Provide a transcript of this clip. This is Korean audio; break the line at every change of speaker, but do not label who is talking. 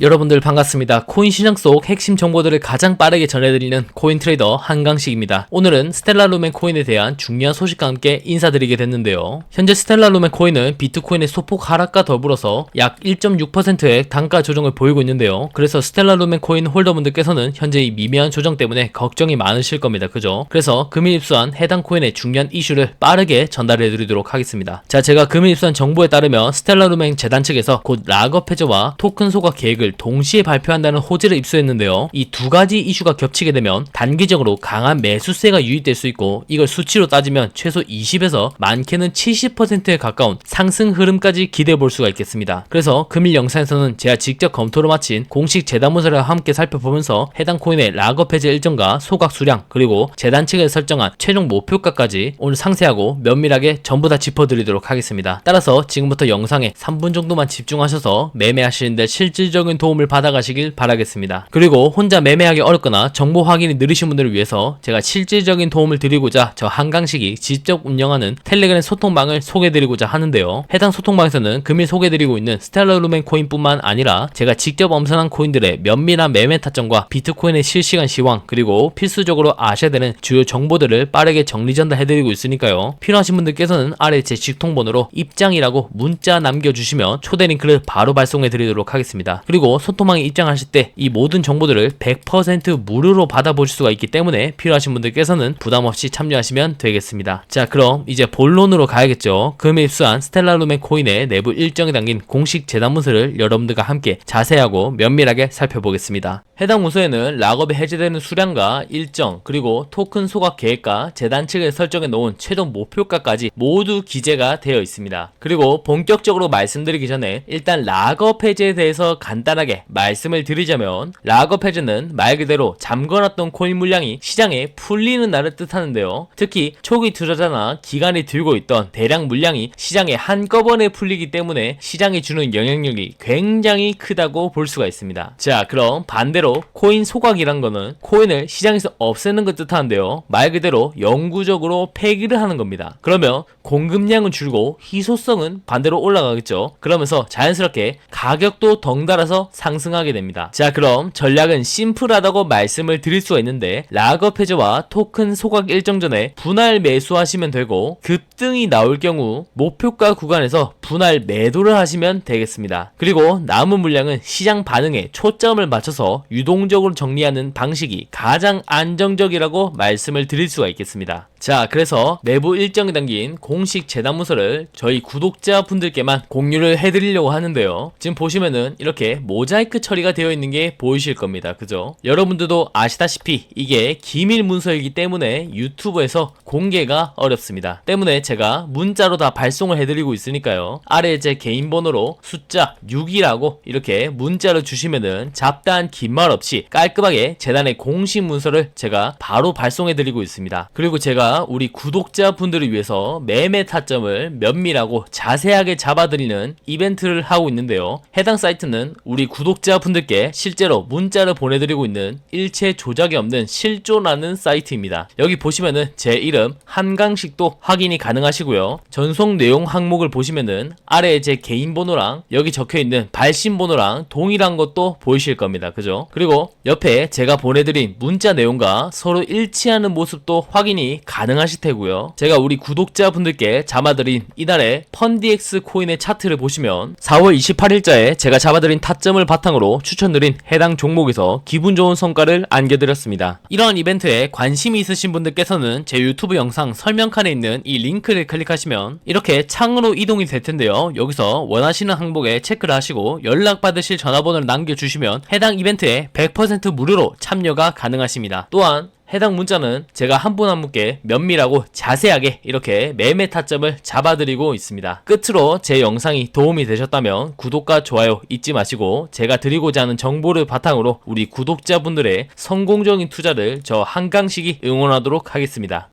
여러분들 반갑습니다. 코인 시장 속 핵심 정보들을 가장 빠르게 전해드리는 코인 트레이더 한강식입니다. 오늘은 스텔라 루멘 코인에 대한 중요한 소식과 함께 인사드리게 됐는데요. 현재 스텔라 루멘 코인은 비트코인의 소폭 하락과 더불어서 약 1.6%의 단가 조정을 보이고 있는데요. 그래서 스텔라 루멘 코인 홀더분들께서는 현재 이 미미한 조정 때문에 걱정이 많으실 겁니다. 그죠? 그래서 금일 입수한 해당 코인의 중요한 이슈를 빠르게 전달해 드리도록 하겠습니다. 자, 제가 금일 입수한 정보에 따르면 스텔라 루멘 재단 측에서 곧 락업 해제와 토큰 소각 계획을 동시에 발표한다는 호재를 입수했는데요. 이 두 가지 이슈가 겹치게 되면 단기적으로 강한 매수세가 유입될 수 있고 이걸 수치로 따지면 최소 20에서 많게는 70%에 가까운 상승 흐름까지 기대해 볼 수가 있겠습니다. 그래서 금일 영상에서는 제가 직접 검토를 마친 공식 재단 문서를 함께 살펴보면서 해당 코인의 락업 해제 일정과 소각 수량 그리고 재단 측에서 설정한 최종 목표가까지 오늘 상세하고 면밀하게 전부 다 짚어드리도록 하겠습니다. 따라서 지금부터 영상에 3분 정도만 집중하셔서 매매하시는데 실질적인 도움을 받아가시길 바라겠습니다. 그리고 혼자 매매하기 어렵거나 정보 확인이 느리신 분들을 위해서 제가 실질적인 도움을 드리고자 저 한강식이 직접 운영하는 텔레그램 소통방을 소개드리고자 하는데요. 해당 소통방에서는 금일 소개드리고 있는 스텔라루멘 코인뿐만 아니라 제가 직접 엄선한 코인들의 면밀한 매매 타점과 비트코인의 실시간 시황 그리고 필수적으로 아셔야 되는 주요 정보들을 빠르게 정리 전달해드리고 있으니까요. 필요하신 분들께서는 아래 제 직통번호로 입장이라고 문자 남겨주시면 초대 링크를 바로 발송해드리도록 하겠습니다. 그리고 소통방에 입장하실 때 이 모든 정보들을 100% 무료로 받아보실 수가 있기 때문에 필요하신 분들께서는 부담 없이 참여하시면 되겠습니다. 자, 그럼 이제 본론으로 가야겠죠. 금일 입수한 스텔라루멘 코인의 내부 일정에 담긴 공식 재단 문서를 여러분들과 함께 자세하고 면밀하게 살펴보겠습니다. 해당 문서에는 락업이 해제되는 수량과 일정 그리고 토큰 소각 계획과 재단 측에 설정해 놓은 최종 목표가까지 모두 기재가 되어 있습니다. 그리고 본격적으로 말씀드리기 전에 일단 락업 해제에 대해서 간단하게 말씀을 드리자면 락업 해제는 말 그대로 잠궈놨던 코인 물량이 시장에 풀리는 날을 뜻하는데요. 특히 초기 투자자나 기관이 들고 있던 대량 물량이 시장에 한꺼번에 풀리기 때문에 시장에 주는 영향력이 굉장히 크다고 볼 수가 있습니다. 자, 그럼 반대로 코인 소각이란 거는 코인을 시장에서 없애는 것 뜻하는데요. 말 그대로 영구적으로 폐기를 하는 겁니다. 그러면 공급량은 줄고 희소성은 반대로 올라가겠죠. 그러면서 자연스럽게 가격도 덩달아서 상승하게 됩니다. 자, 그럼 전략은 심플하다고 말씀을 드릴 수가 있는데 락업 해제와 토큰 소각 일정 전에 분할 매수하시면 되고 급등이 나올 경우 목표가 구간에서 분할 매도를 하시면 되겠습니다. 그리고 남은 물량은 시장 반응에 초점을 맞춰서 유동적으로 정리하는 방식이 가장 안정적이라고 말씀을 드릴 수가 있겠습니다. 자, 그래서 내부 일정이 담긴 공식 재단 문서를 저희 구독자분들께만 공유를 해드리려고 하는데요. 지금 보시면은 이렇게 모자이크 처리가 되어 있는 게 보이실 겁니다. 그죠? 여러분들도 아시다시피 이게 기밀 문서이기 때문에 유튜브에서 공개가 어렵습니다. 때문에 제가 문자로 다 발송을 해드리고 있으니까요. 아래 제 개인 번호로 숫자 6이라고 이렇게 문자를 주시면은 잡다한 긴 말 없이 깔끔하게 재단의 공식 문서를 제가 바로 발송해드리고 있습니다. 그리고 제가 우리 구독자분들을 위해서 매매 타점을 면밀하고 자세하게 잡아드리는 이벤트를 하고 있는데요. 해당 사이트는 우리 구독자분들께 실제로 문자를 보내드리고 있는 일체 조작이 없는 실존하는 사이트입니다. 여기 보시면은 제 이름 한강식도 확인이 가능하시고요. 전송 내용 항목을 보시면은 아래에 제 개인 번호랑 여기 적혀 있는 발신 번호랑 동일한 것도 보이실 겁니다. 그죠? 그리고 옆에 제가 보내드린 문자 내용과 서로 일치하는 모습도 확인이 가능 하실 테고요. 제가 우리 구독자분들께 잡아드린 이날의 펀디엑스 코인의 차트를 보시면 4월 28일자에 제가 잡아드린 타점을 바탕으로 추천드린 해당 종목에서 기분 좋은 성과를 안겨드렸습니다. 이러한 이벤트에 관심이 있으신 분들께서는 제 유튜브 영상 설명칸에 있는 이 링크를 클릭하시면 이렇게 창으로 이동이 될 텐데요. 여기서 원하시는 항목에 체크를 하시고 연락받으실 전화번호를 남겨주시면 해당 이벤트에 100% 무료로 참여가 가능하십니다. 또한 해당 문자는 제가 한분한 분께 면밀하고 자세하게 이렇게 매매 타점을 잡아드리고 있습니다. 끝으로 제 영상이 도움이 되셨다면 구독과 좋아요 잊지 마시고 제가 드리고자 하는 정보를 바탕으로 우리 구독자분들의 성공적인 투자를 저 한강식이 응원하도록 하겠습니다.